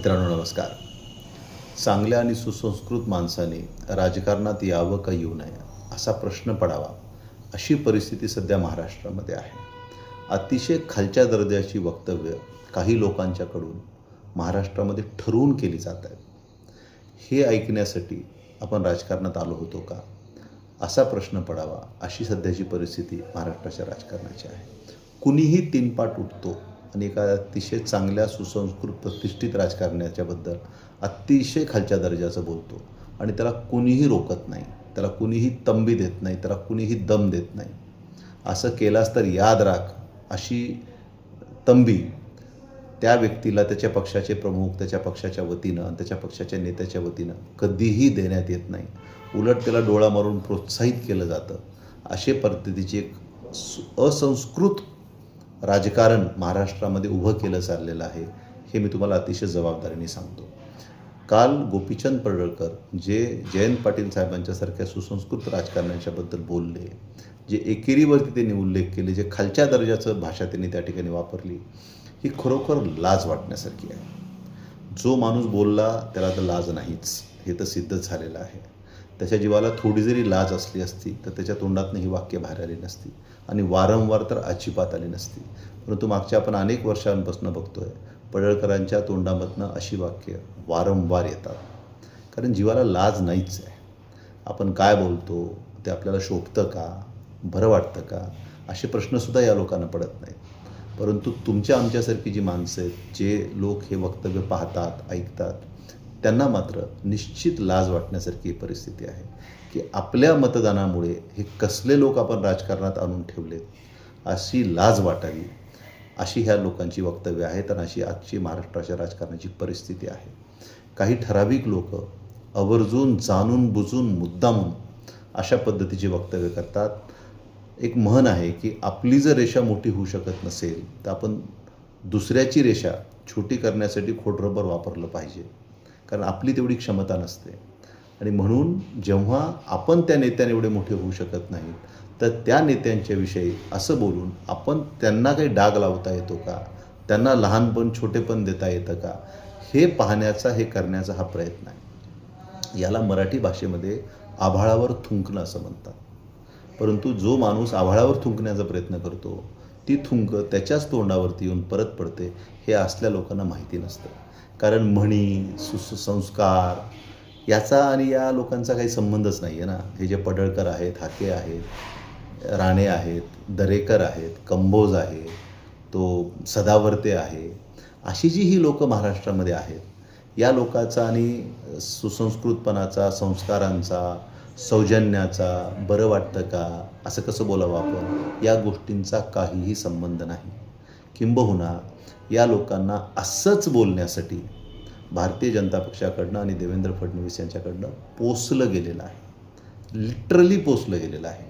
मित्रांनो नमस्कार. चांगल्या आणि सुसंस्कृत माणसाने राजकारणात यावं का येऊ नये असा प्रश्न पडावा अशी परिस्थिती सध्या महाराष्ट्रामध्ये आहे. अतिशय खालच्या दर्जाची वक्तव्य काही लोकांच्याकडून महाराष्ट्रामध्ये ठरवून केली जात आहेत हे ऐकण्यासाठी आपण राजकारणात आलो होतो का? असा प्रश्न पडावा अशी सध्याची परिस्थिती महाराष्ट्राच्या राजकारणाची आहे. कुणीही तीनपाट उठतो आणि एका अतिशय चांगल्या सुसंस्कृत प्रतिष्ठित राजकारण्याच्याबद्दल अतिशय खालच्या दर्जाचं बोलतो. आणि त्याला कुणीही रोकत नाही. त्याला कुणीही तंबी देत नाही. त्याला कुणीही दम देत नाही. असं केलास तर याद राख अशी तंबी त्या व्यक्तीला त्याच्या पक्षाचे प्रमुख त्याच्या पक्षाच्या वतीनं त्याच्या पक्षाच्या नेत्याच्या वतीनं कधीही देण्यात येत नाही. उलट त्याला डोळा मारून प्रोत्साहित केलं जातं. अशा पद्धतीची एक असंस्कृत राजकारण महाराष्ट्रामध्ये उभं केलं चाललेलं आहे हे मी तुम्हाला अतिशय जबाबदारीने सांगतो. काल गोपीचंद पडळकर जे जयंत पाटील साहेबांच्यासारख्या सुसंस्कृत राजकारण्याच्याबद्दल बोलले जे एकेरीवरती त्यांनी उल्लेख केले जे खालच्या दर्जाचं भाषा त्यांनी त्या ठिकाणी वापरली ही खरोखर लाज वाटण्यासारखी आहे. जो माणूस बोलला त्याला तर लाज नाहीच हे तर सिद्धच झालेलं आहे. त्याच्या जीवाला थोडी जरी लाज असली असती तर त्याच्या तोंडातनं ही वाक्य बाहेर आली नसती. आणि वारंवार तर अजिबात आली नसती. परंतु मागच्या आपण अनेक वर्षांपासून बघतोय पडळकरांच्या तोंडामधनं अशी वाक्य वारंवार येतात. कारण जीवाला लाज नाहीच आहे. आपण काय बोलतो ते आपल्याला शोभतं का बरं वाटतं का असे प्रश्नसुद्धा या लोकांना पडत नाहीत. परंतु तुमच्या आमच्यासारखी जी माणसं आहेत जे लोक हे वक्तव्य पाहतात ऐकतात त्यांना मात्र निश्चित लाज वाटण्यासारखी ही परिस्थिती आहे की आपल्या मतदानामुळे हे कसले लोक आपण राजकारणात आणून ठेवलेत अशी लाज वाटावी अशी ह्या लोकांची वक्तव्य आहेत आणि अशी आजची महाराष्ट्राच्या राजकारणाची परिस्थिती आहे. काही ठराविक लोक आवर्जून जाणून बुजून मुद्दामून अशा पद्धतीची वक्तव्य करतात. एक म्हण आहे की आपली जर रेषा मोठी होऊ शकत नसेल तर आपण दुसऱ्याची रेषा छोटी करण्यासाठी खोडरबर वापरलं पाहिजे. कारण आपली तेवढी क्षमता नसते. आणि म्हणून जेव्हा आपण त्या नेत्याने एवढे मोठे होऊ शकत नाहीत तर त्या नेत्यांच्याविषयी असं बोलून आपण त्यांना काही डाग लावता येतो का? त्यांना लहानपण छोटेपण देता येतं का? हे पाहण्याचा हे करण्याचा हा प्रयत्न आहे. याला मराठी भाषेमध्ये आभाळावर थुंकणं असं म्हणतात. परंतु जो माणूस आभाळावर थुंकण्याचा प्रयत्न करतो ती थुंक त्याच्याच तोंडावरती येऊन परत पडते हे असल्या लोकांना माहिती नसतं. कारण म्हणी सुसंस्कार याचा आणि या लोकांचा काही संबंधच नाही आहे ना. हे जे पडळकर आहेत हाके आहेत राणे आहेत दरेकर आहेत कंबोज आहे तो सदावर्ते आहे अशी जी ही लोकं महाराष्ट्रामध्ये आहेत या लोकाचा आणि सुसंस्कृतपणाचा संस्कारांचा सौजन्याचा बरं वाटतं का असं कसं बोलावं आपण या गोष्टींचा काहीही संबंध नाही. किंबहुना या लोकांना असंच बोलण्यासाठी भारतीय जनता पक्षाकडनं आणि देवेंद्र फडणवीस यांच्याकडनं पोचलं गेलेलं आहे. लिटरली पोचलं गेलेलं आहे.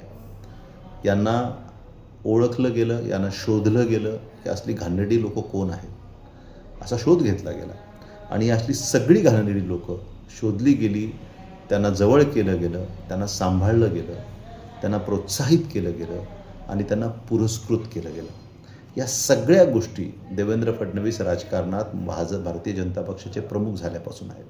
यांना ओळखलं गेलं यांना शोधलं गेलं की असली घाणेरडी लोकं कोण आहेत? असा शोध घेतला गेला. आणि असली सगळी घाणेरडी लोकं शोधली गेली त्यांना जवळ केलं गेलं त्यांना सांभाळलं गेलं त्यांना प्रोत्साहित केलं गेलं आणि त्यांना पुरस्कृत केलं गेलं. या सगळ्या गोष्टी देवेंद्र फडणवीस राजकारणात भाज भारतीय जनता पक्षाचे प्रमुख झाल्यापासून आहेत.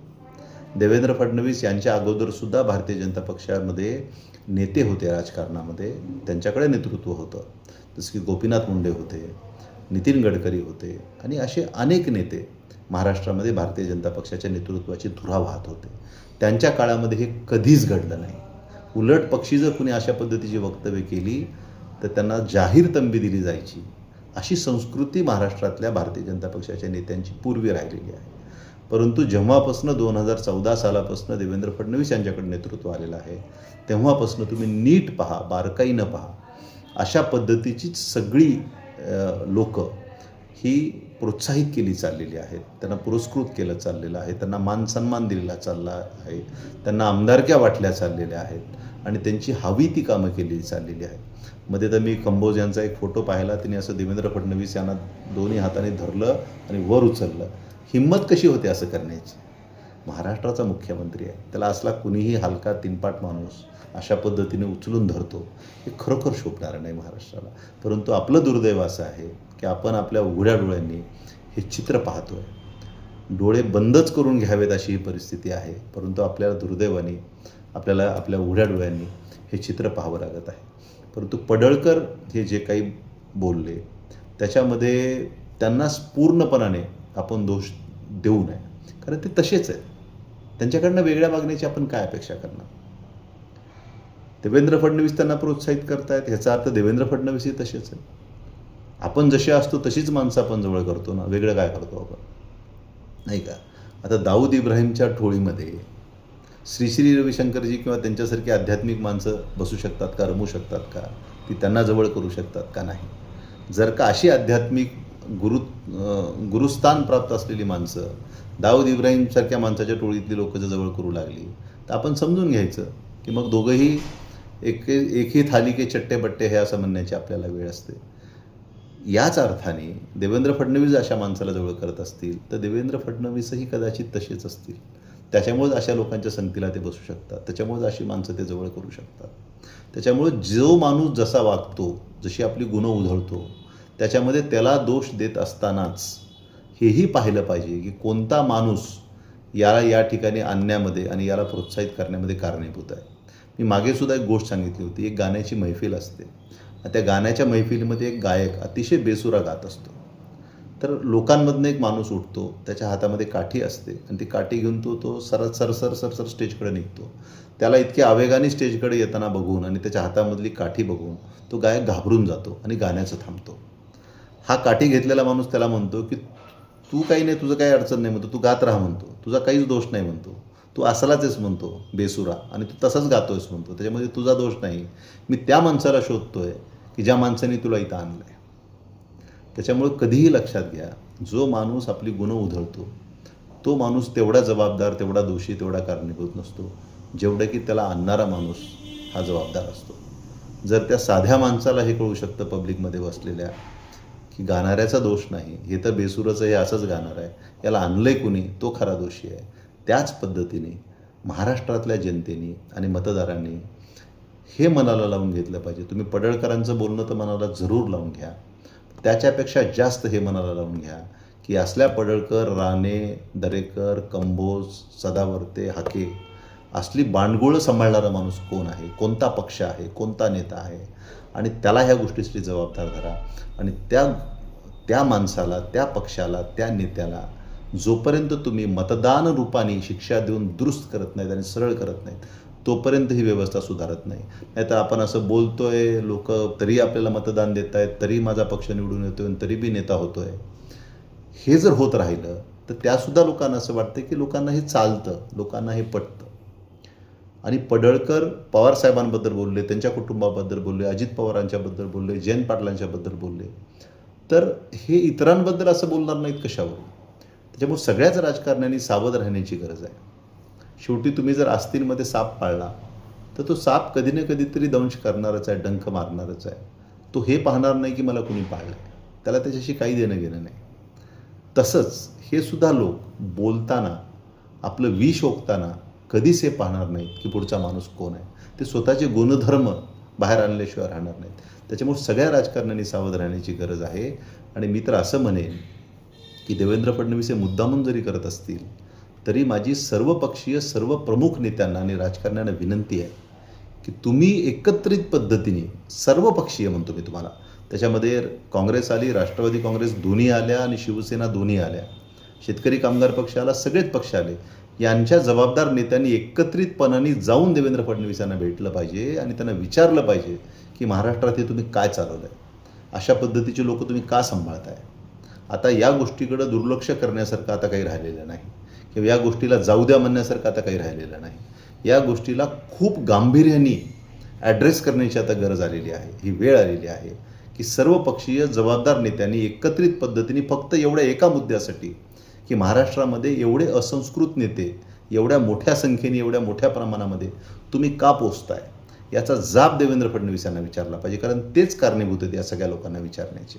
देवेंद्र फडणवीस यांच्या अगोदरसुद्धा भारतीय जनता पक्षामध्ये नेते होते राजकारणामध्ये. त्यांच्याकडे नेतृत्व होतं. जसं की गोपीनाथ मुंडे होते नितीन गडकरी होते आणि असे अनेक नेते महाराष्ट्रामध्ये भारतीय जनता पक्षाच्या नेतृत्वाची धुरा वाहत होते. त्यांच्या काळामध्ये हे कधीच घडलं नाही. उलट पक्षी जर कुणी अशा पद्धतीची वक्तव्य केली तर त्यांना जाहीर तंबी दिली जायची. अशी संस्कृती महाराष्ट्रातल्या भारतीय जनता पक्षाच्या नेत्यांची पूर्वी राहिलेली आहे. परंतु जेव्हापासून दोन हजार चौदा सालापासून देवेंद्र फडणवीस यांच्याकडे नेतृत्व आलेलं आहे तेव्हापासून तुम्ही नीट पहा बारकाईनं पहा. अशा पद्धतीचीच सगळी लोक ही प्रोत्साहित केली चाललेली आहेत. त्यांना पुरस्कृत केलं चाललेलं आहे. त्यांना मान सन्मान दिलेला चालला आहे. त्यांना आमदारक्या वाटल्या चाललेल्या आहेत. आणि त्यांची हवी ती कामं केली चाललेली आहेत. मध्ये तर मी कंबोज यांचा एक फोटो पाहिला. त्यांनी असं देवेंद्र फडणवीस यांना दोन्ही हाताने धरलं आणि वर उचललं. हिंमत कशी होते असं करण्याची? महाराष्ट्राचा मुख्यमंत्री आहे. त्याला असला कुणीही हलका तीनपाट माणूस अशा पद्धतीने उचलून धरतो हे खरोखर शोभणारं नाही महाराष्ट्राला. परंतु आपलं दुर्दैव असं आहे की आपण आपल्या उघड्या डोळ्यांनी हे चित्र पाहतो आहे डोळे बंदच करून घ्यावेत अशी ही परिस्थिती आहे परंतु आपल्याला दुर्दैवाने आपल्याला आपल्या उघड्या डोळ्यांनी हे चित्र पाहावं लागत आहे. परंतु पडळकर हे जे काही बोलले त्याच्यामध्ये त्यांनाच पूर्णपणाने आपण दोष देऊ नये. कारण ते तसेच आहेत. त्यांच्याकडनं वेगळ्या मागण्याची आपण काय अपेक्षा करणार? देवेंद्र फडणवीस त्यांना प्रोत्साहित करतायत ह्याचा अर्थ देवेंद्र फडणवीसही तसेच आहे आपण जसे असतो तशीच माणसं आपण जवळ करतो ना वेगळं काय करतो आपण? नाही का? आता दाऊद इब्राहिमच्या टोळीमध्ये श्री श्री रविशंकरजी किंवा त्यांच्यासारखी आध्यात्मिक माणसं बसू शकतात का रमू शकतात का? ती त्यांना जवळ करू शकतात का नाही? जर का अशी आध्यात्मिक गुरु गुरुस्थान प्राप्त असलेली माणसं दाऊद इब्राहिमसारख्या माणसाच्या टोळीतली लोक जर जवळ करू लागली तर आपण समजून घ्यायचं की मग दोघंही एक एकही थाली के चट्टे बट्टे हे असं म्हणण्याची आपल्याला वेळ असते. याच अर्थाने देवेंद्र फडणवीस अशा माणसाला जवळ करत असतील तर देवेंद्र फडणवीसही कदाचित तसेच असतील. त्याच्यामुळेच अशा लोकांच्या संगतीला ते बसू शकतात. त्याच्यामुळेच अशी माणसं ते जवळ करू शकतात. त्याच्यामुळे जो माणूस जसा वागतो जशी आपली गुण उधळतो त्याच्यामध्ये त्याला दोष देत असतानाच हेही पाहिलं पाहिजे की कोणता माणूस याला या ठिकाणी आणण्यामध्ये आणि याला प्रोत्साहित करण्यामध्ये कारणीभूत आहे. मी मागेसुद्धा एक गोष्ट सांगितली होती एक गाण्याची मैफिल असते. त्या गाण्याच्या मैफिलीमध्ये एक गायक अतिशय बेसुरा गात असतो. तर लोकांमधनं एक माणूस उठतो त्याच्या हातामध्ये काठी असते आणि ती काठी घेऊन तो तो सर सर सर स्टेजकडे निघतो. त्याला इतक्या आवेगाने स्टेजकडे येताना बघून आणि त्याच्या हातामधली काठी बघून तो गायक घाबरून जातो आणि गाण्याचं थांबतो. हा काठी घेतलेला माणूस त्याला म्हणतो की तू काही नाही तुझं काही अडचण नाही म्हणतो. तू गात राहा म्हणतो. तुझा काहीच दोष नाही म्हणतो. तू असलाच आहेस म्हणतो बेसुरा. आणि तू तसंच गातोयस म्हणतो. त्याच्यामध्ये तुझा दोष नाही. मी त्या माणसाला शोधतोय की ज्या माणसाने तुला इथं आणलं आहे त्याच्यामुळे कधीही लक्षात घ्या जो माणूस आपली गुण उधळतो तो माणूस तेवढा जबाबदार तेवढा दोषी तेवढा कारणीभूत नसतो. जेवढं की त्याला आणणारा माणूस हा जबाबदार असतो. जर त्या साध्या माणसाला हे कळू शकतं पब्लिकमध्ये बसलेल्या की गाणाऱ्याचा दोष नाही हे तर बेसुराचं हे असंच गाणार आहे. याला आणलंय कुणी? तो खरा दोषी आहे. त्याच पद्धतीने महाराष्ट्रातल्या जनतेने आणि मतदारांनी हे मनाला लावून घेतलं पाहिजे. तुम्ही पडळकरांचं बोलणं तर मनाला जरूर लावून घ्या. त्याच्यापेक्षा जास्त हे मनाला लावून घ्या की असल्या पडळकर राणे दरेकर कंबोज सदावर्ते हाके असली बांडगुळं सांभाळणारा माणूस कोण आहे? कोणता पक्ष आहे? कोणता नेता आहे? आणि त्याला ह्या गोष्टीसाठी जबाबदार धरा. आणि त्या त्या माणसाला त्या पक्षाला त्या नेत्याला जोपर्यंत तुम्ही मतदान रूपाने शिक्षा देऊन दुरुस्त करत नाहीत आणि सरळ करत नाहीत तोपर्यंत ही व्यवस्था सुधारत नाही. नाहीतर आपण असं बोलतोय लोक तरी आपल्याला मतदान देत आहेत तरी माझा पक्ष निवडून येतोय आणि तरी बी नेता होतोय. हे जर होत राहिलं तर त्यासुद्धा लोकांना असं वाटतं की लोकांना हे चालतं लोकांना हे पटतं. आणि पडळकर पवारसाहेबांबद्दल बोलले त्यांच्या कुटुंबाबद्दल बोलले अजित पवारांच्याबद्दल बोलले जयंत पाटलांच्याबद्दल बोलले. तर हे इतरांबद्दल असं बोलणार नाहीत कशावरून? त्याच्यामुळे सगळ्याच राजकारण्यांनी सावध राहण्याची गरज आहे. शेवटी तुम्ही जर आस्तींमध्ये साप पाळला तर तो साप कधी ना कधीतरी दंश करणारच आहे डंख मारणारच आहे. तो हे पाहणार नाही की मला कुणी पाळलं आहे त्याला त्याच्याशी काही देणं घेणं नाही. तसंच हे सुद्धा लोक बोलताना आपलं विष ओकताना कधीच हे पाहणार नाहीत की पुढचा माणूस कोण आहे. ते स्वतःचे गुणधर्म बाहेर आणल्याशिवाय राहणार नाहीत. त्याच्यामुळे सगळ्या राजकारण्यांनी सावध राहण्याची गरज आहे. आणि मी तर असं म्हणेन की देवेंद्र फडणवीस हे मुद्दामून जरी करत असतील तरी माझी सर्वपक्षीय सर्व प्रमुख नेत्यांना आणि राजकारण्यांना विनंती आहे की तुम्ही एकत्रित पद्धतीने सर्वपक्षीय म्हणतो मी तुम्हाला. त्याच्यामध्ये काँग्रेस आली राष्ट्रवादी काँग्रेस दोन्ही आल्या आणि शिवसेना दोन्ही आल्या. शेतकरी कामगार पक्ष आला सगळेच पक्ष आले. यांच्या जबाबदार नेत्यांनी एकत्रितपणाने जाऊन देवेंद्र फडणवीस यांना भेटलं पाहिजे आणि त्यांना विचारलं पाहिजे की महाराष्ट्रात हे तुम्ही काय चालवलं आहे अशा पद्धतीचे लोक तुम्ही का सांभाळताय? आता या गोष्टीकडं दुर्लक्ष करण्यासारखं आता काही राहिलेलं नाही. किंवा या गोष्टीला जाऊ द्या म्हणण्यासारखं आता काही राहिलेलं नाही. या गोष्टीला खूप गांभीर्याने ॲड्रेस करण्याची आता गरज आलेली आहे. ही वेळ आलेली आहे की सर्व पक्षीय जबाबदार नेत्यांनी एकत्रित पद्धतीने फक्त एवढ्या एका मुद्द्यासाठी की महाराष्ट्रामध्ये एवढे असंस्कृत नेते एवढ्या मोठ्या संख्येने एवढ्या मोठ्या प्रमाणामध्ये तुम्ही का पोचताय? याचा जाब देवेंद्र फडणवीस यांना विचारला पाहिजे कारण तेच कारणीभूत आहेत या सगळ्या लोकांना विचारण्याचे.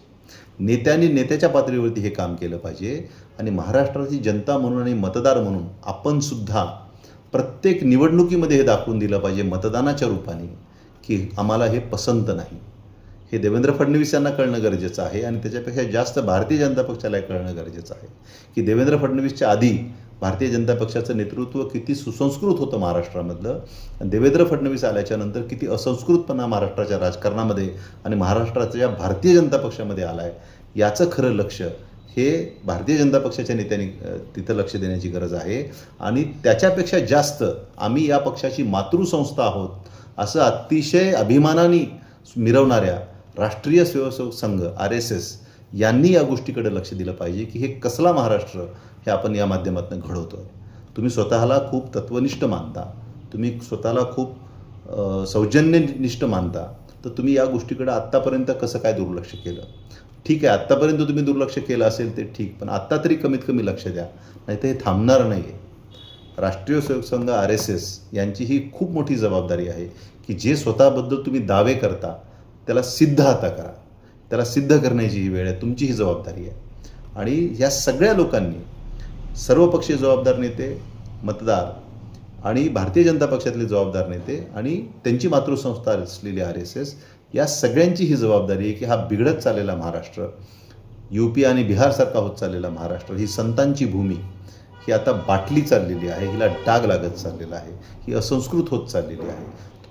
नेत्यांनी नेत्याच्या पातळीवरती हे काम केलं पाहिजे आणि महाराष्ट्राची जनता म्हणून आणि मतदार म्हणून आपण सुद्धा प्रत्येक निवडणुकीमध्ये हे दाखवून दिलं पाहिजे मतदानाच्या रूपाने की आम्हाला हे पसंत नाही. हे देवेंद्र फडणवीस यांना कळणं गरजेचं आहे आणि त्याच्यापेक्षा जास्त भारतीय जनता पक्षाला कळणं गरजेचं आहे. की देवेंद्र फडणवीसच्या आधी भारतीय जनता पक्षाचं नेतृत्व किती सुसंस्कृत होतं महाराष्ट्रामधलं आणि देवेंद्र फडणवीस आल्याच्यानंतर किती असंस्कृतपणा महाराष्ट्राच्या राजकारणामध्ये आणि महाराष्ट्राच्या भारतीय जनता पक्षामध्ये आला आहे याचं खरं लक्ष हे भारतीय जनता पक्षाच्या नेत्यांनी तिथं लक्ष देण्याची गरज आहे. आणि त्याच्यापेक्षा जास्त आम्ही या पक्षाची मातृसंस्था आहोत असं अतिशय अभिमानाने मिरवणाऱ्या राष्ट्रीय Swayamsevak Sangh R S S यांनी या गोष्टीकडे लक्ष दिलं पाहिजे की हे कसला महाराष्ट्र हे आपण या माध्यमातून घडवतो आहे तुम्ही स्वतःला खूप तत्वनिष्ठ मानता. तुम्ही स्वतःला खूप सौजन्यनिष्ठ मानता. तर तुम्ही या गोष्टीकडे आत्तापर्यंत कसं काय दुर्लक्ष केलं? ठीक आहे आत्तापर्यंत तुम्ही दुर्लक्ष केलं असेल ते ठीक पण आत्ता तरी कमीत कमी लक्ष द्या. नाही तर हे थांबणार नाही आहे राष्ट्रीय Swayamsevak Sangh R S S यांची ही खूप मोठी जबाबदारी आहे की जे स्वतःबद्दल तुम्ही दावे करता त्याला सिद्ध आता करा. त्याला सिद्ध करण्याची ही वेळ आहे. तुमची ही जबाबदारी आहे. आणि ह्या सगळ्या लोकांनी सर्वपक्षीय जबाबदार नेते मतदार आणि भारतीय जनता पक्षातले जबाबदार नेते आणि त्यांची मातृसंस्था असलेली आर एस एस या सगळ्यांची ही जबाबदारी आहे की हा बिघडत चाललेला महाराष्ट्र यू पी आणि बिहारसारखा होत चाललेला महाराष्ट्र ही संतांची भूमी ही आता बाटली चाललेली आहे हिला डाग लागत चाललेला आहे ही असंस्कृत होत चाललेली आहे.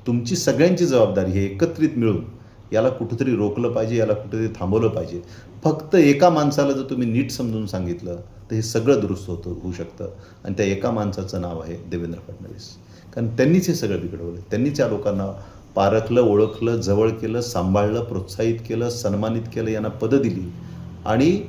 तुमची सगळ्यांची जबाबदारी हे एकत्रित मिळून याला कुठंतरी रोखलं पाहिजे याला कुठेतरी थांबवलं पाहिजे. फक्त एका माणसाला जर तुम्ही नीट समजून सांगितलं तर हे सगळं दुरुस्त होतं होऊ शकतं. आणि त्या एका माणसाचं नाव आहे देवेंद्र फडणवीस. कारण त्यांनीच हे सगळं बिघडवलं. त्यांनीच या लोकांना पारखलं ओळखलं जवळ केलं सांभाळलं प्रोत्साहित केलं सन्मानित केलं यांना पदं दिली. आणि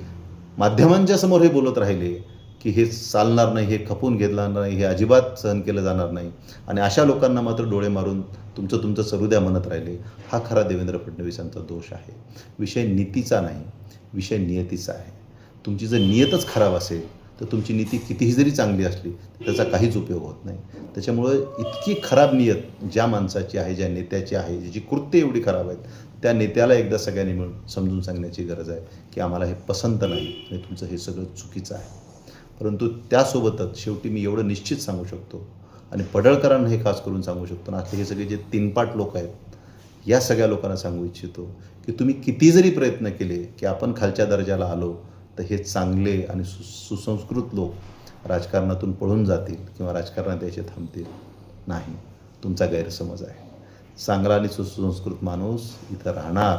माध्यमांच्या समोर हे बोलत राहिले. की हे चालणार नाही हे खपून घेतला नाही हे अजिबात सहन केलं जाणार नाही. आणि अशा लोकांना मात्र डोळे मारून तुमचं तुमचं सरुद्या म्हणत राहिले हा खरा देवेंद्र फडणवीसांचा दोष आहे. विषय नीतीचा नाही विषय नियतीचा आहे. तुमची जर नियतच खराब असेल तर तुमची नीती कितीही जरी चांगली असली त्याचा काहीच उपयोग होत नाही. त्याच्यामुळं इतकी खराब नियत ज्या माणसाची आहे ज्या नेत्याची आहे ज्याची कृत्य एवढी खराब आहेत त्या नेत्याला एकदा सगळ्यांनी मिळून समजून सांगण्याची गरज आहे की आम्हाला हे पसंत नाही आणि तुमचं हे सगळं चुकीचं आहे. परंतु त्यासोबतच शेवटी मी एवढं निश्चित सांगू शकतो आणि पडळकरांना हे खास करून सांगू शकतो आणि हे सगळे जे तीनपाट लोक आहेत या सगळ्या लोकांना सांगू इच्छितो की तुम्ही किती जरी प्रयत्न केले की आपण खालच्या दर्जाला आलो तर हे चांगले आणि सु सुसंस्कृत लोक राजकारणातून पळून जातील किंवा राजकारणात याचे थांबतील नाही. तुमचा गैरसमज आहे. चांगला आणि सुसंस्कृत माणूस इथं राहणार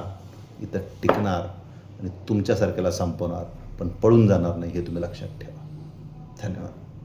इथं टिकणार आणि तुमच्यासारख्याला संपवणार पण पळून जाणार नाही हे तुम्ही लक्षात ठेवा. धन्यवाद